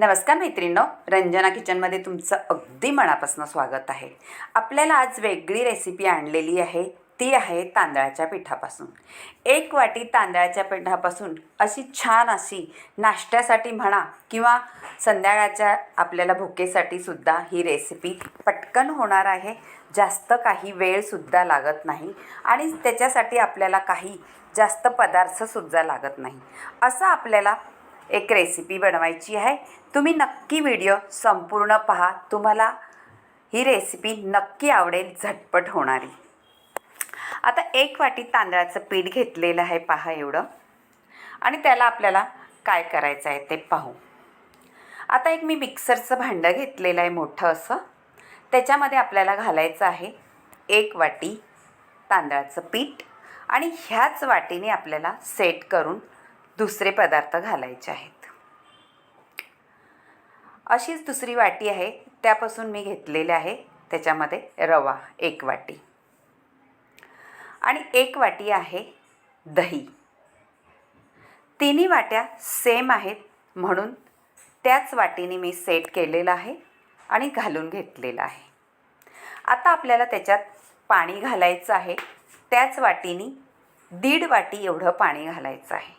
नमस्कार मैत्रिणींनो रंजना किचनमध्ये तुमचं अगदी मनापासून स्वागत आहे. आपल्याला आज वेगळी रेसिपी आणलेली आहे. ती आहे तांदळाच्या पिठापासून. एक वाटी तांदळाच्या पिठापासून अशी छान अशी नाश्त्यासाठी म्हणा किंवा संध्याकाळच्या आपल्याला भुकेसाठी सुद्धा ही रेसिपी पटकन होणार आहे. जास्त काही वेळसुद्धा लागत नाही आणि त्याच्यासाठी आपल्याला काही जास्त पदार्थसुद्धा लागत नाही. असं आपल्याला एक रेसिपी बनवायची आहे. तुम्ही नक्की व्हिडिओ संपूर्ण पहा. तुम्हाला ही रेसिपी नक्की आवडेल झटपट होणारी. आता एक वाटी तांदळाचं पीठ घेतलेलं आहे पहा एवढं. आणि त्याला आपल्याला काय करायचं आहे ते पाहू. आता एक मी मिक्सरचं भांडं घेतलेलं आहे मोठं असं. त्याच्यामध्ये आपल्याला घालायचं आहे एक वाटी तांदळाचं पीठ. आणि ह्याच वाटीने आपल्याला सेट करून दुसरे पदार्थ घालायचे आहेत. अशीच दुसरी वाटी आहे. त्यापासून मी घेतलेले आहे. त्याच्यामध्ये रवा एक वाटी. आणि एक वाटी आहे दही. तिन्ही वाट्या सेम आहेत. म्हणून त्याच वाटीने मी सेट केलेलं आहे आणि घालून घेतलेलं आहे. आता आपल्याला त्याच्यात पाणी घालायचं आहे. त्याच वाटीने दीड वाटी एवढं पाणी घालायचं आहे.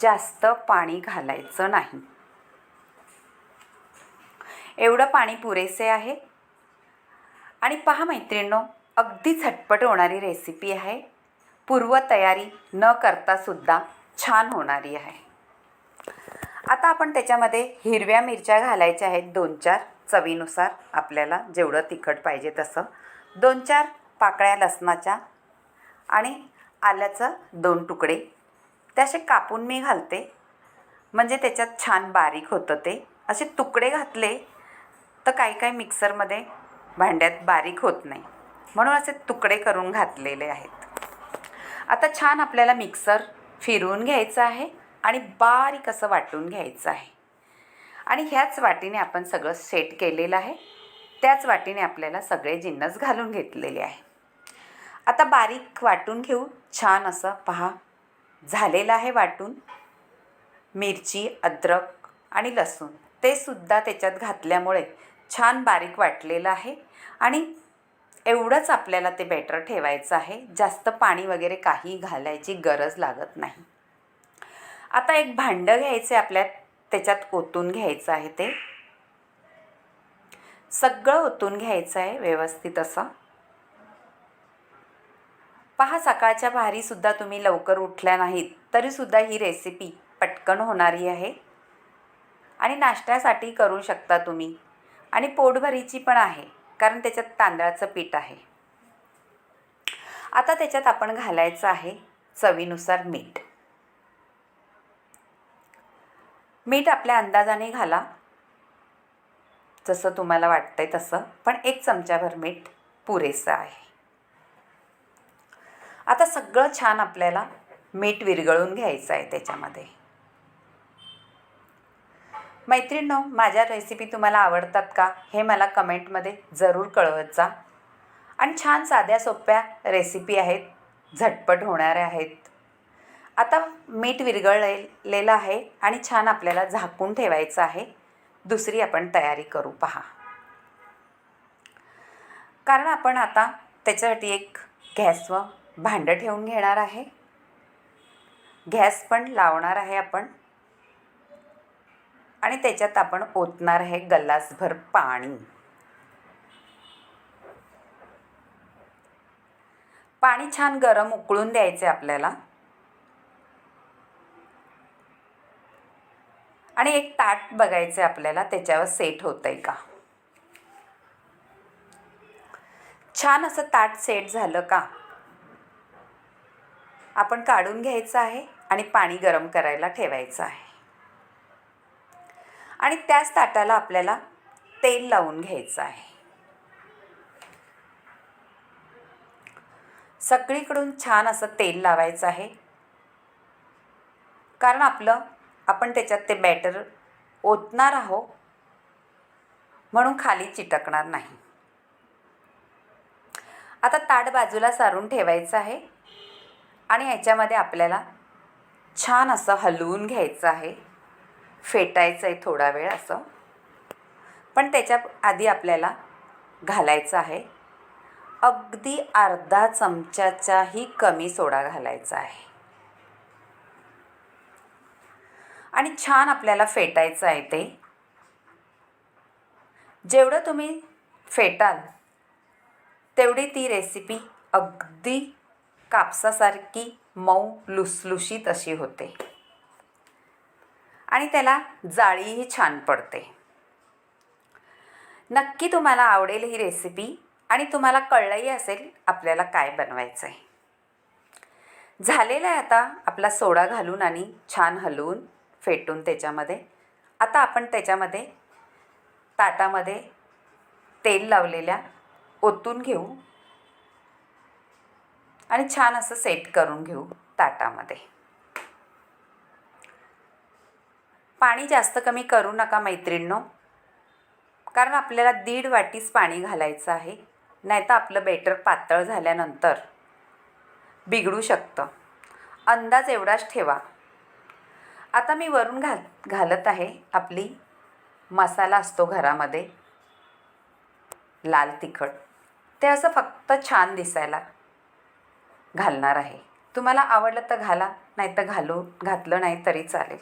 जास्त पाणी घालायचं नाही. एवढं पाणी पुरेसे आहे? आणि पहा मैत्रिणींनो अगदी झटपट होणारी रेसिपी आहे. पूर्वतयारी न करतासुद्धा छान होणारी आहे. आता आपण त्याच्यामध्ये हिरव्या मिरच्या घालायच्या आहेत दोन चार चवीनुसार. आपल्याला जेवढं तिखट पाहिजे तसं. दोन चार पाकळ्या लसणाच्या आणि आल्याचं दोन तुकडे ते असे कापून मी घालते. म्हणजे त्याच्यात छान बारीक होतं ते. असे तुकडे घातले तर काही काही मिक्सरमध्ये भांड्यात बारीक होत नाही. म्हणून असे तुकडे करून घातलेले आहेत. आता छान आपल्याला मिक्सर फिरवून घ्यायचं आहे आणि बारीक असं वाटून घ्यायचं आहे. आणि ह्याच वाटीने आपण सगळं सेट केलेलं आहे. त्याच वाटीने आपल्याला सगळे जिन्नस घालून घेतलेले आहे. आता बारीक वाटून घेऊ. छान असं पहा. झालेलं आहे वाटून. मिरची अद्रक आणि लसूण ते सुद्धा त्याच्यात घातल्यामुळे छान बारीक वाटलेलं आहे. आणि एवढंच आपल्याला ते बॅटर ठेवायचं आहे. जास्त पाणी वगैरे काही घालायची गरज लागत नाही. आता एक भांडं घ्यायचं आहे आपल्यात त्याच्यात ओतून घ्यायचं आहे ते. सगळं ओतून घ्यायचं आहे व्यवस्थित असं. पहा सकाळच्या भारीसुद्धा तुम्ही लवकर उठल्या नाहीत तरीसुद्धा ही रेसिपी पटकन होणारी आहे. आणि नाश्त्यासाठी करू शकता तुम्ही. आणि पोटभरीची पण आहे कारण त्याच्यात तांदळाचं पीठ आहे. आता त्याच्यात आपण घालायचं आहे चवीनुसार मीठ. मीठ आपल्या अंदाजाने घाला. जसं तुम्हाला वाटतंय तसं पण एक चमच्याभर मीठ पुरेसं आहे. आता सगळं छान आपल्याला मीठ विरघळून घ्यायचं आहे त्याच्यामध्ये. मैत्रिणींनो माझ्या रेसिपी तुम्हाला आवडतात का? हे मला कमेंटमध्ये जरूर कळवत जा. आणि छान साध्या सोप्या रेसिपी आहेत. झटपट होणाऱ्या आहेत. आता मीठ विरघळलेलं आहे आणि छान आपल्याला झाकून ठेवायचं आहे. दुसरी आपण तयारी करू पहा. कारण आपण आता त्याच्यासाठी एक गॅसवर भांडं ठेवून घेणार आहे. गॅस पण लावणार आहे आपण. आणि त्याच्यात आपण ओतणार आहे गल्लासभर पाणी. पाणी छान गरम उकळून द्यायचे आपल्याला. आणि एक ताट बघायचं आपल्याला त्याच्यावर सेट होतं आहे का? छान असं ताट सेट झालं का? आपण काढून घ्यायचं आहे आणि पाणी गरम करायला ठेवायचं आहे. आणि त्याच ताटाला आपल्याला तेल लावून घ्यायचं आहे. सगळीकडून छान असं तेल लावायचं आहे. कारण आपलं आपण त्याच्यात ते बॅटर ओतणार आहो म्हणून खाली चिटकणार नाही. आता ताट बाजूला सारून ठेवायचं आहे. आणि याच्यामध्ये आपल्याला छान असं हलवून घ्यायचं आहे. फेटायचं आहे थोडा वेळ असं. पण त्याच्या आधी आपल्याला घालायचं आहे. अगदी अर्धा चमच्याच्याही कमी सोडा घालायचा आहे. आणि छान आपल्याला फेटायचं आहे ते. जेवढं तुम्ही फेटाल तेवढी ती रेसिपी अगदी कापसासारखी मऊ लुसलुशीत अशी होते. आणि त्याला जाळीही छान पडते. नक्की तुम्हाला आवडेल ही रेसिपी आणि तुम्हाला कळलंही असेल आपल्याला काय बनवायचं आहे झालेला आहे आता आपला सोडा घालून आणि छान हलवून फेटून त्याच्यामध्ये. आता आपण त्याच्यामध्ये ताटामध्ये तेल लावलेल्या ओतून घेऊ. आणि छान असं सेट करून घेऊ ताटामध्ये. पाणी जास्त कमी करू नका मैत्रिणींनो. कारण आपल्याला दीड वाटीच पाणी घालायचं आहे. नाहीतर आपलं बेटर पातळ झाल्यानंतर बिघडू शकतं. अंदाज एवढाच ठेवा. आता मी वरून घाल घालत आहे आपली मसाला असतो घरामध्ये. लाल तिखट. ते असं फक्त छान दिसायला घालणार आहे. तुम्हाला आवडलं तर घाला नाही तर घालू घातलं नाही तरी चालेल.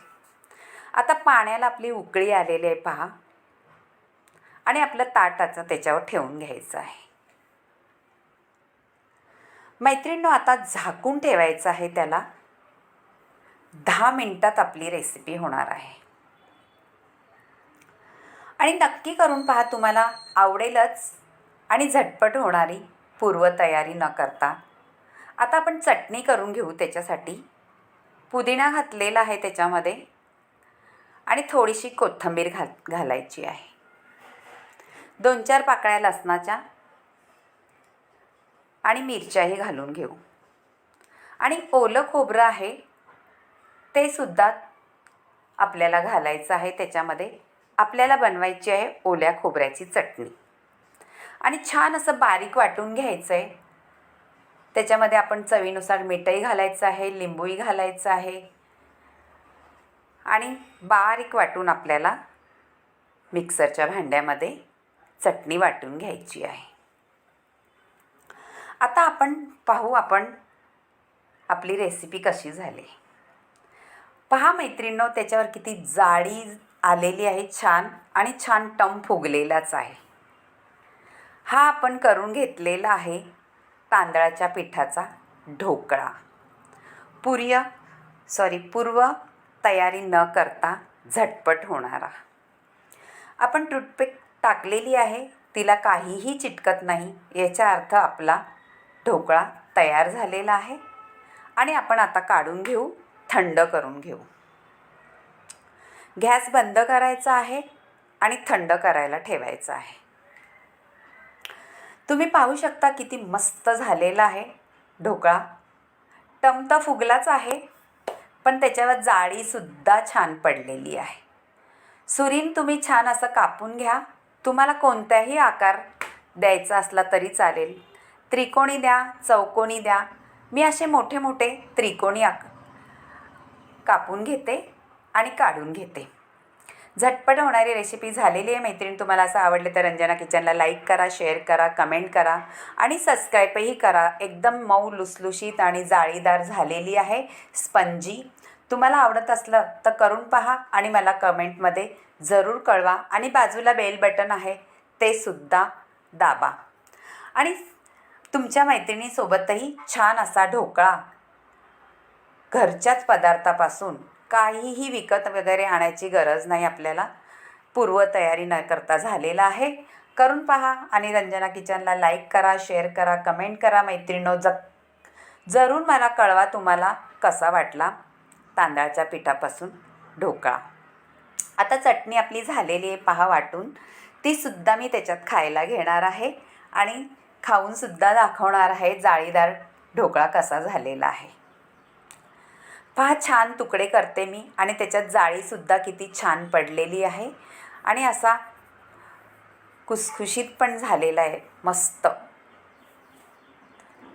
आता पाण्याला आपली उकळी आलेली आहे पहा. आणि आपलं ताटाचं त्याच्यावर ठेवून घ्यायचं आहे. मैत्रिणींनो आता झाकून ठेवायचं आहे त्याला. दहा मिनटात आपली रेसिपी होणार आहे. आणि नक्की करून पहा तुम्हाला आवडेलच आणि झटपट होणारी पूर्वतयारी न करता. आता आपण चटणी करून घेऊ त्याच्यासाठी. पुदिना घातलेला आहे त्याच्यामध्ये. आणि थोडीशी कोथिंबीर घाल घालायची आहे. दोन चार पाकळ्या लसणाच्या. आणि मिरच्याही घालून घेऊ. आणि ओलं खोबरं आहे ते सुद्धा आपल्याला घालायचं आहे त्याच्यामध्ये. आपल्याला बनवायची आहे ओल्या खोबऱ्याची चटणी. आणि छान असं बारीक वाटून घ्यायचं आहे त्याच्यामध्ये आपण चवीनुसार मीठही घालायचं आहे लिंबूही घालायचं आहे. आणि बारीक वाटून आपल्याला मिक्सरच्या भांड्यामध्ये चटणी वाटून घ्यायची आहे. आता आपण पाहू आपण आपली रेसिपी कशी झाली. पहा मैत्रिणींनो त्याच्यावर किती जाळी आलेली आहे छान आणि छान टम फुगलेलाच आहे. हा आपण करून घेतलेला आहे. तांदळाच्या पिठाचा ढोकळा. पूर्य सॉरी पूर्व तयारी न करता झटपट होणारा. आपण टूथपिक टाकलेली आहे तिला काहीही चिटकत नाही याचा अर्थ आपला ढोकळा तयार झालेला आहे. आणि आपण आता काढून घेऊ थंड करून घेऊ. गॅस बंद करायचा आहे आणि थंड करायला ठेवायचं आहे. तुम्ही पाहू शकता किती मस्त झालेला आहे ढोकळा. टमता फुगलाच आहे पण त्याच्यावर जाळीसुद्धा छान पडलेली आहे. सुरीन तुम्ही छान असं कापून घ्या. तुम्हाला कोणताही आकार द्यायचा असला तरी चालेल. त्रिकोणी द्या चौकोनी द्या. मी असे मोठे मोठे त्रिकोणी आक कापून घेते आणि काढून घेते. झटपट होणारी रेसिपी झालेली आहे मैत्रीण. तुम्हाला असं आवडलं तर रंजना किचनला लाईक करा शेअर करा कमेंट करा आणि सबस्क्राईबही करा. एकदम मऊ लुसलुशीत आणि जाळीदार झालेली आहे स्पंजी. तुम्हाला आवडत असलं तर करून पहा आणि मला कमेंटमध्ये जरूर कळवा आणि बाजूला बेल बटन आहे ते सुद्धा दाबा. आणि तुमच्या मैत्रिणीसोबतही छान असा ढोकळा. घरच्याच पदार्थापासून काहीही विकत वगैरे आणायची गरज नाही आपल्याला. पूर्वतयारी न करता झालेला आहे. करून पहा आणि रंजना किचनला लाईक करा शेअर करा कमेंट करा मैत्रिणो ज जरूर मला कळवा तुम्हाला कसा वाटला तांदळाच्या पिठापासून ढोकळा. आता चटणी आपली झालेली आहे पहा वाटून. तीसुद्धा मी त्याच्यात खायला घेणार आहे आणि खाऊनसुद्धा दाखवणार आहे जाळीदार ढोकळा कसा झालेला आहे. पहा छान तुकडे करते मी आणि त्याच्यात जाळीसुद्धा किती छान पडलेली आहे. आणि असा खुसखुशीत पण झालेला आहे मस्त.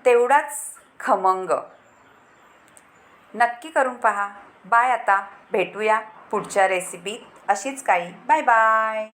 तेवढाच खमंग. नक्की करून पहा. बाय आता. भेटूया पुढच्या रेसिपीत अशीच काही. Bye bye.